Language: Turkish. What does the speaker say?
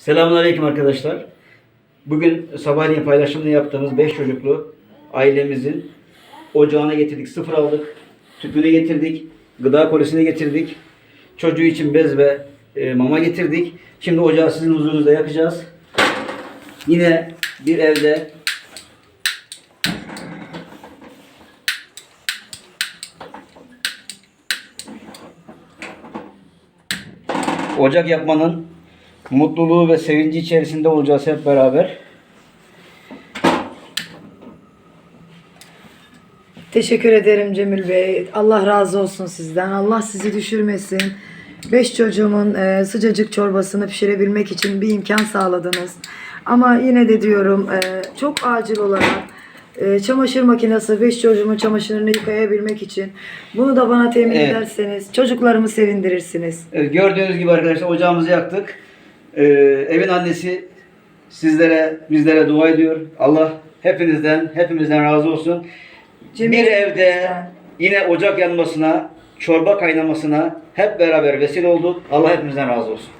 Selamünaleyküm arkadaşlar. Bugün sabahleyin paylaşımını yaptığımız 5 çocuklu ailemizin ocağına getirdik. Sıfır aldık. Tüpünü getirdik. Gıda kolisini getirdik. Çocuğu için bez ve e, mama getirdik. Şimdi ocağı sizin huzurunuzda yakacağız. Yine bir evde ocak yapmanın mutluluğu ve sevinci içerisinde olacağız hep beraber. Teşekkür ederim Cemil Bey. Allah razı olsun sizden. Allah sizi düşürmesin. Beş çocuğumun e, sıcacık çorbasını pişirebilmek için bir imkan sağladınız. Ama yine de diyorum e, çok acil olarak e, çamaşır makinesi beş çocuğumun çamaşırını yıkayabilmek için bunu da bana temin Evet. ederseniz çocuklarımı sevindirirsiniz. Evet, gördüğünüz gibi arkadaşlar ocağımızı yaktık. Ee, evin annesi sizlere, bizlere dua ediyor. Allah hepinizden, hepimizden razı olsun. Cemil bir evde yine ocak yanmasına, çorba kaynamasına hep beraber vesile olduk. Allah hepimizden razı olsun.